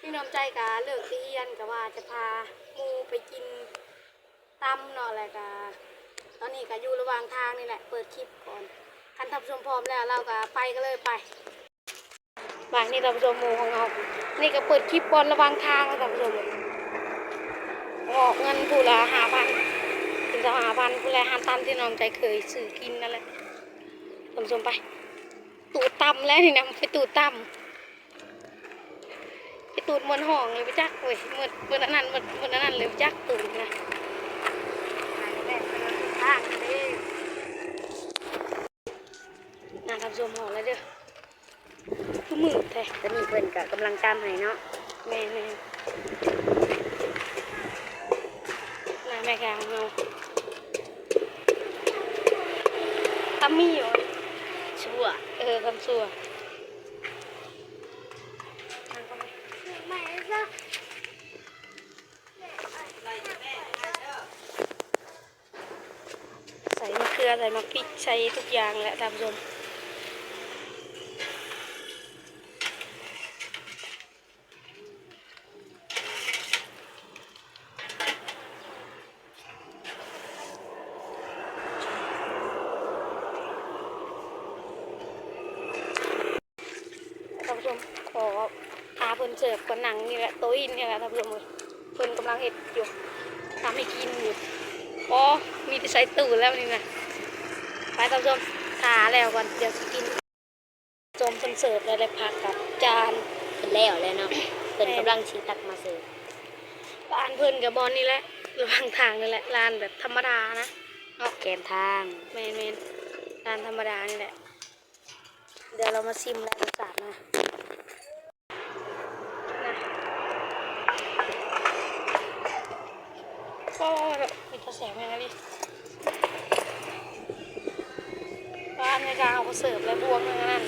พี่น้องใจกะเลิกที่เฮียนกะว่าจะพาหมูไปกินตำเนาะแหละกะตอนนี้ก็อยู่ระหว่างทางนี่แหละ เปิดคลิปก่อนคันทับชมพร้อมแล้วเราก็ไปก็เลยไปบายนี่ทับชมหมูของเรานี่ก็เปิดคลิปก่อนระหว่างทางแล้วทับชมออกเงินผู้ละห้าพันถึงจะห้าพันผู้ละห้าตันที่น้องใจเคยซื้อกินนั่นแหละทับชมไป ตูดตำแล้วนี่นะไปตูดตำ ตูดมือนห้องเลยไปจักเว้ยหมือนเหมือนอันนั้นเหมือนเหมือนอันนั้นเลยไปจักตูดนะทางนี้นาทำรวมห่อแล้วเด้อคือมืดแท้ตอนนี้เพิ่นก็กำลังตามให้เนาะแม่แม่นายแม่แกงเราทำมีอยู่ชั่วเออคำสัวทางเข้าไป ลือใส่มะพริกใส่ทุกอย่างแหละท่านผู้ชมท่านผู้ชมขอพาเพิ่นเสิร์ฟกับหนังนี่แหละโต๊ะอินนี่แหละท่านผู้ชมเพิ่นกำลังเห็ดอยู่ทำให้กินอยู่อ๋อมีแต่ใส่ตู้แล้วนี่นะ ไปท่านผู้ชมทาแล้วก่อนเดี๋ยวสิกินชมเพิ่นเสิร์ฟแล้วเลยผักกับจานเพิ่นแล้วแล้วเนาะเพิ่นกำลังชี้ตักมาเสิร์ฟร้านเพิ่นกับบอลนี่แหละระหว่างทางนี่แหละร้านแบบธรรมดานะเนาะแกมทางแมนแมนร้านธรรมดานี่แหละ เดี๋ยวเรามาซิมแล้วรสชาตินะนะก็มีกระแสแมงอะไนในการเอาไปเสิร์ฟแล้วบวงอย่างนั้น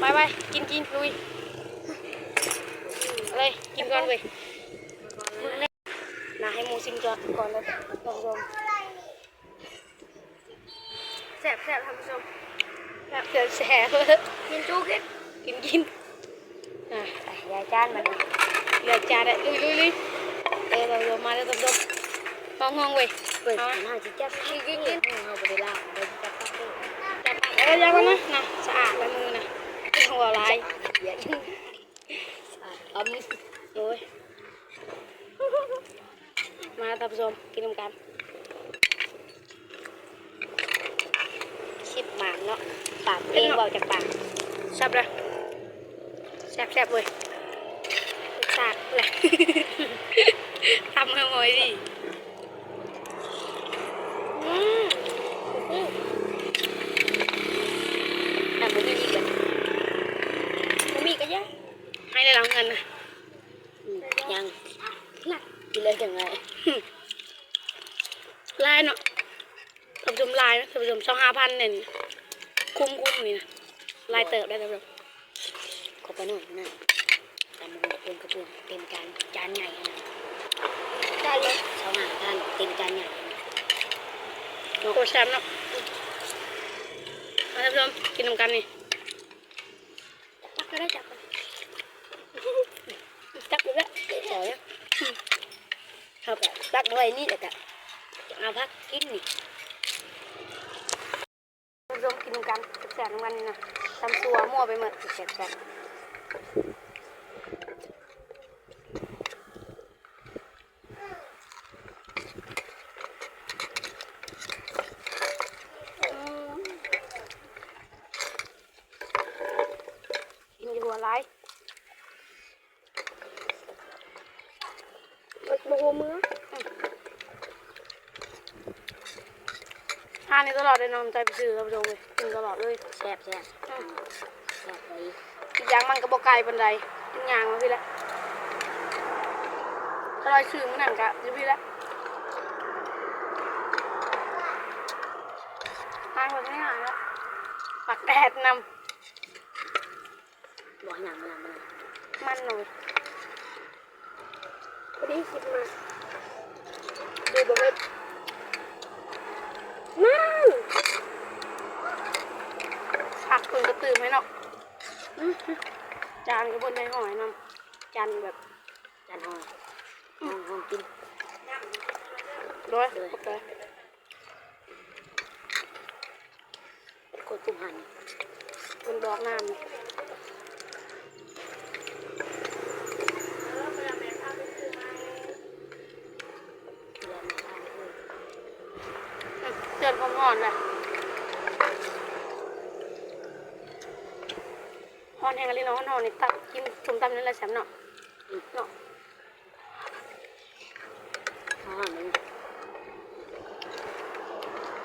ไปไปกินกินลุยเอาเลยกินก่อนเว้ยนะให้หมูซิมก่อนก่อนแล้วท่านผู้ชมแสบแสบท่านผู้ชมแสบแสบแสบกินจูกินกินกินอะไปยายจานมาดิเดี๋ยวจานเลยลุยลุยลุยเออเราเรามาแล้วท่านผู้ชมห้องห้องเว้ยเปิดเอาหน้าสิจับกินกินกินเฮาบ่ได้ล้างบ่ได้จับปัก เด้อจับปากแล้วยังแล้วนะนะสะอาดแล้วมือนะเป็นหัวลายเดี๋ยวอมโอ้ยมาท่านผู้ชมกินน้ำกันชิบหมานเนาะปากเพลงเว้าจากปากแซ่บเลยแซ่บแซ่บเว้ยสาดเลยทำให้หอยดิอืม ถ้าบ่มีอีกแบบ บ่มีก็ยังให้ได้เราเงินนะ อืมยังลักกินเลยจังไง ลายเนาะท่า นผู้ชมลายนะท่านผู้ชมสองห้าพันเนี่ยนี่คุ้มคุ้มนี่นะลายเติบได้ท่านผู้ชมขอไปหน่อยนะตามมาเพิ่นกระเพื่อมเต็มจานจานใหญ่นะได้เลยเช้าหน้าทานเต็มจานใหญ่โคตรแซ่บเนาะมาท่านผู้ชมกินน้ำกันนี่จักก็ได้จักก็จักก็ได้ต่อยเขาแบบตักไว้นี่แหละกะเอาพักกินนี่ท่านผู้ชมกินน้ำกัน มันนะตำตัวมั่วไปหมดเจ็บแสบๆอืมกินอยู่หัวไรมันโมโหมืออืมทานนี่ตลอดเลยน้องใจไปซื้อท่านผู้ชมเลยกินตลอดเลยแซ่บแซ่บแซ่บนี้อีกอย่างมันก็บ่ไกลบันไดกินยางมาพี่ละก็ลอยชื่อมันนั่นกะยูพี่ละทางมันไม่หายละปักแดดนำบอกหนังมันมันมันหน่อยพอดีคิดมาดูแบบ นั่นผักเพิ่นก็ตื่มให้เนาะอื้อหือจานก็เพิ่นได้หอยนำจานแบบกันหอยห้องห้องกินด้วยด้วยโอเคกดปุ่มหันเป็นบอกน้ำเรียนมาทานเลย เตือนความ ห่อนเลยห่อนแห้งกันเลยเนาะห่อนนี่ตักกินส้มตำนั่นแหละแซมเนาะเนาะห้อนเลย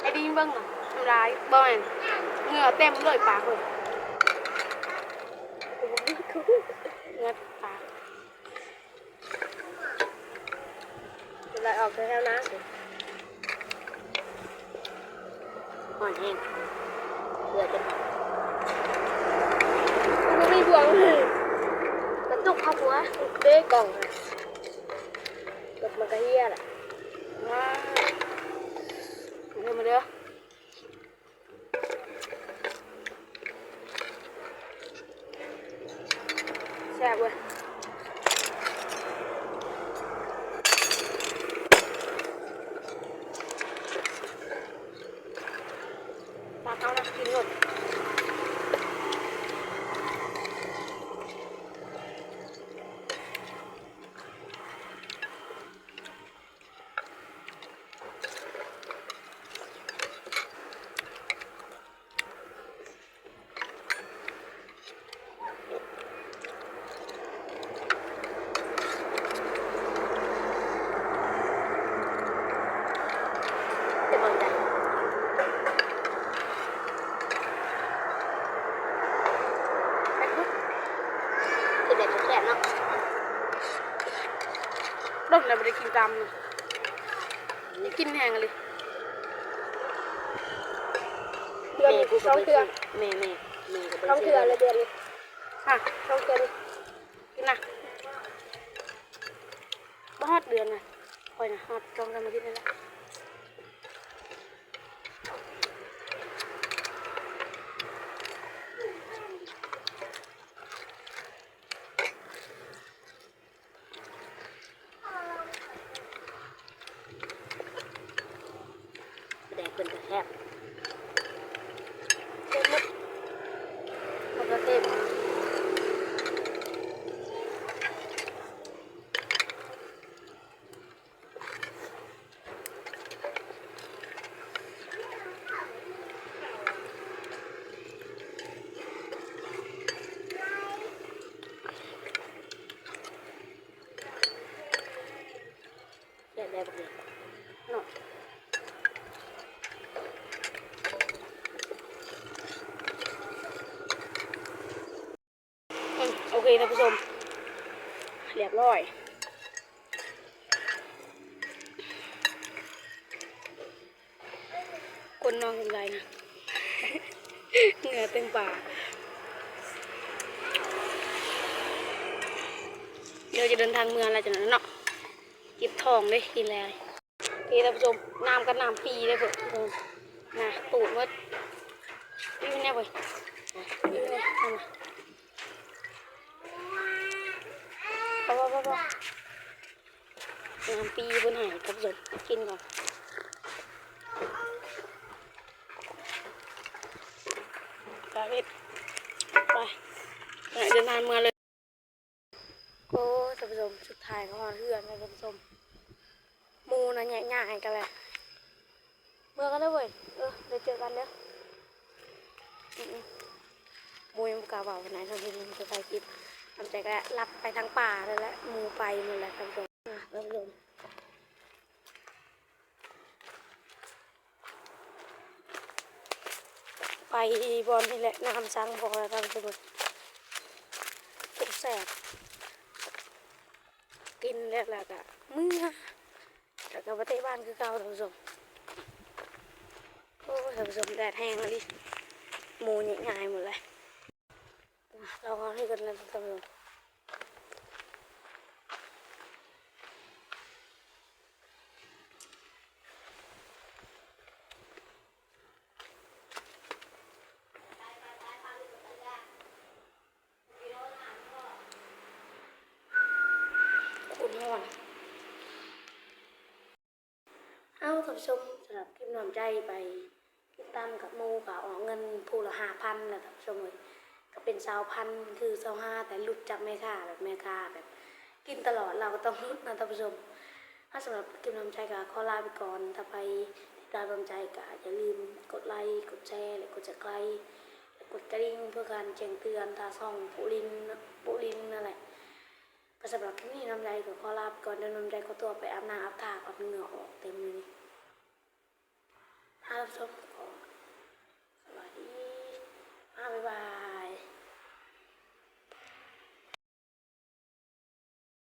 ไอ้ดีเบิ้งเนาะทำร้ายบ่อยเหงื่อเต็มเลยปากเลยเหงื่อปากเวลาออกไปแล้วนะ หอนแห้งเพื่อจะหอนมันมีดวงเลยกระตุกข้าหัวเด้กล่องอะกดมันก็เฮียแหละมาเดี๋ยวมาเด้อแซ่บเว้ยปลาเก้านะกินหมด จะบอกใจ ไปเถอะ คือเด็กแก่เนาะ รถอะไรไม่ได้กินตามเลยนี่กินแห้งเลยแม่กูก็ไปซื้อแม่แม่แม่ก็ไปต้องซื้เถื่อเลยเดือนนี้ฮะต้องเถื่อเลยกินนะบ้าฮอดเดือนนะคอยนะฮอดจองกันมาที่นี่แหละ แดกเป็นกระแทก เต็มหมดหมดแล้วเต็ม แดกได้ปะเนี่ย เนาะอืมโอเค ท่านผู้ชม เรียบร้อย คนนอนสนใจนะเหงื่อเต็มปากเดี๋ยวจะเดินทางเมืองอะไรจากนั้นเนาะเก็บทองเลยกินแล้วนี่ท่านผู้ชมน้ำกับน้ำปีเลยเพื่อนนะตูดวัดนี่เป็นไงเว้ยนี่เป็นไงเอามาพอพอพอพอ น้ำปีเพื่อนหายท่านผู้ชมกินก่อนไปเวทไปไปเดินทางเมืองเลย โอ้ท่านผู้ชมสุดท้ายก็ฮอดเพื่อนนะท่านผู้ชมหมูนะแง่ายๆกันเลยเมื่อกันเลยเว้ยเออเดี๋ยวเจอกันเด้อมูยังกล้าบอกวันไหนท่านผู้ชมจะไปคลิป ทำใจก็รับไปทางป่าเลยแหละหมูไปหมดแล้วท่านผู้ชมอะท่านผู้ชมไปบอลนี่แหละน้ำซังพอแล้วท่านผู้ชมสุดแสบกินแล้วล่ะก็มือแล้วก็ประเทศบ้านคือเก่าท่านผู้ชมโอ้ท่านผู้ชมแดดแห้งเลยหมูใหญ่ๆหมดเลย เราเอาให้กันนะท่านผู้ชมคนอนเอาท่านผู้ชมสำหรับคลิปน้ำใจไปติดตามกับโมกับออกเงินผู้ละห้าพันแหละท่านผู้ชมเลย เป็นชาวพันธุ์คือชาวห้าแต่หลุดจากแม่ค้าแบบแม่ค้าแบบ กินตลอดเราก็ต้องรุดนะท่านผู้ชม ถ้าสำหรับกิมน้ำใจก็ขอลาไปก่อน ถ้าไปติดตามน้ำใจก็อย่าลืมกดไลค์กดแชร์และกดจักลกดกระดิ่งเพื่อการแจ้งเตือนตาซ่องปุรินปุรินอะไรก็สำหรับคลิปนี้น้ำใจกับขอลาไปก่อนเดินน้ำใจก็ตัวไปอาบน้ำอาบถากอาบเหงื่อออกเต็มเลยท่านผู้ชมสวัสดีบ๊ายบาย